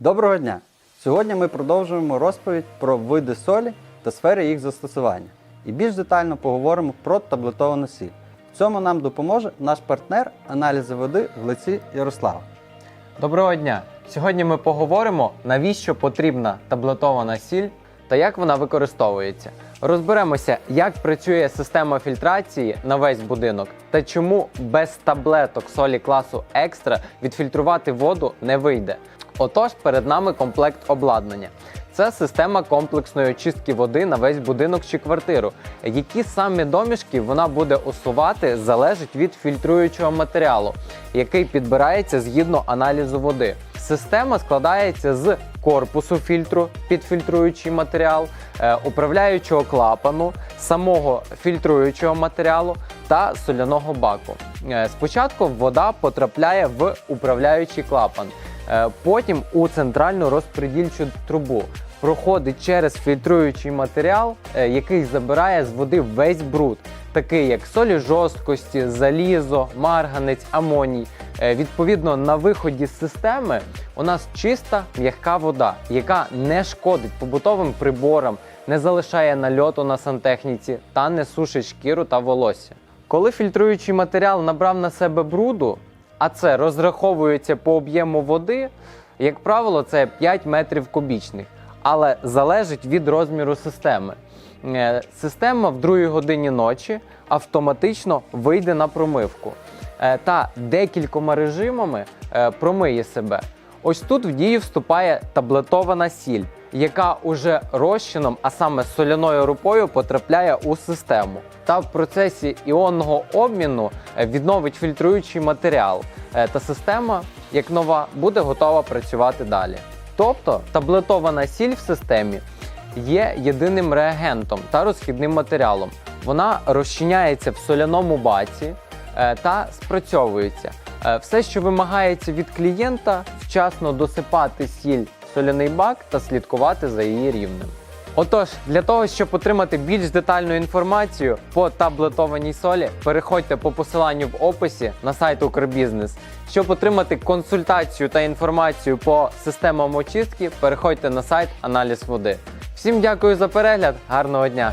Доброго дня! Сьогодні ми продовжуємо розповідь про види солі та сфери їх застосування. І більш детально поговоримо про таблетовану сіль. В цьому нам допоможе наш партнер аналізи води в лиці Ярослава. Доброго дня! Сьогодні ми поговоримо, навіщо потрібна таблетована сіль та як вона використовується. Розберемося, як працює система фільтрації на весь будинок та чому без таблеток солі класу екстра відфільтрувати воду не вийде. Отож, перед нами комплект обладнання. Це система комплексної очистки води на весь будинок чи квартиру. Які саме домішки вона буде усувати, залежить від фільтруючого матеріалу, який підбирається згідно аналізу води. Система складається з корпусу фільтру під фільтруючий матеріал, е, управляючого клапану, самого фільтруючого матеріалу та соляного баку. Е, Спочатку вода потрапляє в управляючий клапан, потім у центральну розподільчу трубу. Проходить через фільтруючий матеріал, е, який забирає з води весь бруд, такий як солі жорсткості, залізо, марганець, амоній. Е, Відповідно, на виході з системи у нас чиста м'яка вода, яка не шкодить побутовим приборам, не залишає нальоту на сантехніці та не сушить шкіру та волосся. Коли фільтруючий матеріал набрав на себе бруду, а це розраховується по об'єму води, як правило, це 5 метрів кубічних, але залежить від розміру системи. Е, Система в другій годині ночі автоматично вийде на промивку е, та декількома режимами е, промиє себе. Ось тут в дію вступає таблетована сіль, яка уже розчином, а саме соляною рупою, потрапляє у систему. Та в процесі іонного обміну е, відновить фільтруючий матеріал, е, та система, як нова, буде готова працювати далі. Тобто таблетована сіль в системі є єдиним реагентом та розхідним матеріалом. Вона розчиняється в соляному баці е, та спрацьовується. Все, що вимагається від клієнта, вчасно досипати сіль в соляний бак та слідкувати за її рівнем. Отож, для того, щоб отримати більш детальну інформацію по таблетованій солі, переходьте по посиланню в описі на сайт Укрбізнес. Щоб отримати консультацію та інформацію по системам очистки, переходьте на сайт Аналіз води. Всім дякую за перегляд, гарного дня!